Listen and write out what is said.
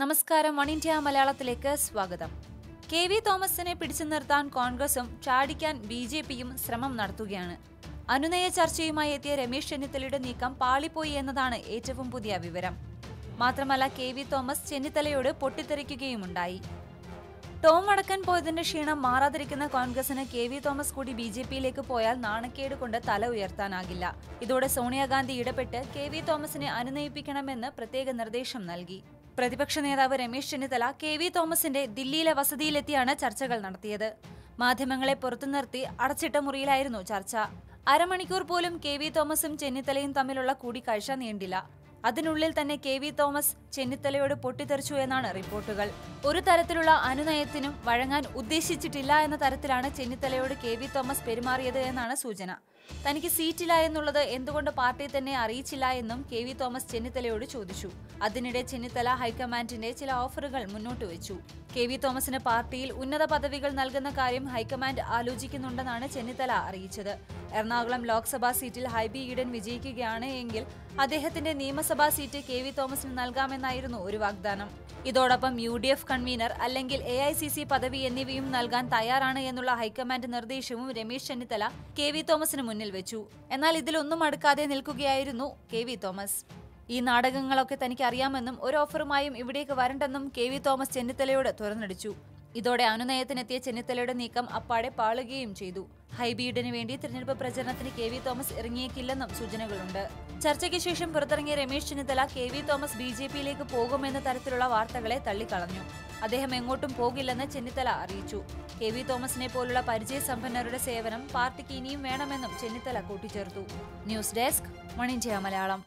നമസ്കാരം one India മലയാളത്തിലേക്ക് സ്വാഗതം. കെ വി തോമസിനെ പിടിച്ചു നിർത്താൻ കോൺഗ്രസും ചാടിക്കാൻ ബി ജെ പിയും ശ്രമം നടത്തുകയാണ്. അനുനയ ചർച്ചയുമായി എത്തിയ രമേശ് ചെന്നിത്തലയുടെ നീക്കം പാളിപ്പോയി എന്നതാണ് ഏറ്റവും പുതിയ വിവരം. മാത്രമല്ല കെ വി തോമസ് ചെന്നിത്തലയോട് പൊട്ടിത്തെറിക്കുകയുമുണ്ടായി. ടോം അടക്കാൻ പോയതിന്റെ ക്ഷീണം മാറാതിരിക്കുന്ന കോൺഗ്രസിന് കെ വി തോമസ് കൂടി ബി ജെ പിയിലേക്ക് പോയാൽ നാണക്കേട് കൊണ്ട് തല ഉയർത്താനാകില്ല. ഇതോടെ സോണിയാഗാന്ധി ഇടപെട്ട് കെ വി തോമസിനെ അനുനയിപ്പിക്കണമെന്ന് പ്രത്യേക നിർദ്ദേശം നൽകി. പ്രതിപക്ഷ നേതാവ് രമേശ് ചെന്നിത്തല കെ വി തോമസിന്റെ ദില്ലിയിലെ വസതിയിലെത്തിയാണ് ചർച്ചകൾ നടത്തിയത്. മാധ്യമങ്ങളെ പുറത്തു നിർത്തി അടച്ചിട്ട മുറിയിലായിരുന്നു ചർച്ച. അരമണിക്കൂർ പോലും കെ വി തോമസും ചെന്നിത്തലയും തമ്മിലുള്ള കൂടിക്കാഴ്ച നീണ്ടില്ല. അതിനുള്ളിൽ തന്നെ കെ വി തോമസ് ചെന്നിത്തലയോട് പൊട്ടിത്തെറിച്ചു എന്നാണ് റിപ്പോർട്ടുകൾ. ഒരു തരത്തിലുള്ള അനുനയത്തിനും വഴങ്ങാൻ ഉദ്ദേശിച്ചിട്ടില്ല എന്ന തരത്തിലാണ് ചെന്നിത്തലയോട് കെ വി തോമസ് പെരുമാറിയത് എന്നാണ് സൂചന. തനിക്ക് സീറ്റില്ല എന്നുള്ളത് എന്തുകൊണ്ട് പാർട്ടി തന്നെ അറിയിച്ചില്ല എന്നും കെ വി തോമസ് ചെന്നിത്തലയോട് ചോദിച്ചു. അതിനിടെ ചെന്നിത്തല ഹൈക്കമാൻഡിന്റെ ചില ഓഫറുകൾ മുന്നോട്ട് വെച്ചു. കെ വി തോമസിന് പാർട്ടിയിൽ ഉന്നത പദവികൾ നൽകുന്ന കാര്യം ഹൈക്കമാൻഡ് ആലോചിക്കുന്നുണ്ടെന്നാണ് ചെന്നിത്തല അറിയിച്ചത്. എറണാകുളം ലോക്സഭാ സീറ്റിൽ ഹൈബി ഈഡൻ വിജയിക്കുകയാണ് എങ്കിൽ അദ്ദേഹത്തിന്റെ നിയമസഭാ സീറ്റ് കെ വി തോമസിന് നൽകാമെന്നായിരുന്നു ഒരു വാഗ്ദാനം. ഇതോടൊപ്പം യു ഡി എഫ് കൺവീനർ അല്ലെങ്കിൽ എ ഐ സി സി പദവി എന്നിവയും നൽകാൻ തയ്യാറാണ് എന്നുള്ള ഹൈക്കമാൻഡ് നിർദ്ദേശവും രമേശ് ചെന്നിത്തല കെ വി തോമസിന് മുന്നിൽ വെച്ചു. എന്നാൽ ഇതിലൊന്നും അടുക്കാതെ നിൽക്കുകയായിരുന്നു കെ വി തോമസ്. ഈ നാടകങ്ങളൊക്കെ തനിക്ക് അറിയാമെന്നും ഒരു ഓഫറുമായും ഇവിടേക്ക് വരണ്ടെന്നും കെ വി തോമസ് ചെന്നിത്തലയോട് തുറന്നടിച്ചു. ഇതോടെ അനുനയത്തിനെത്തിയ ചെന്നിത്തലയുടെ നീക്കം അപ്പാടെ പാളുകയും ചെയ്തു. ഹൈബീഡിന് വേണ്ടി തിരഞ്ഞെടുപ്പ് പ്രചരണത്തിന് കെ വി തോമസ് ഇറങ്ങിയേക്കില്ലെന്നും സൂചനകളുണ്ട്. ചർച്ചയ്ക്ക് ശേഷം പുറത്തിറങ്ങിയ Ramesh Chennithala K V Thomas B J പിയിലേക്ക് പോകുമെന്ന തരത്തിലുള്ള വാർത്തകളെ തള്ളിക്കളഞ്ഞു. അദ്ദേഹം എങ്ങോട്ടും പോകില്ലെന്ന് ചെന്നിത്തല അറിയിച്ചു. കെ വി തോമസിനെ പോലുള്ള പരിചയസമ്പന്നരുടെ സേവനം പാർട്ടിക്ക് ഇനിയും വേണമെന്നും ചെന്നിത്തല കൂട്ടിച്ചേർത്തു. News desk one Malayalam.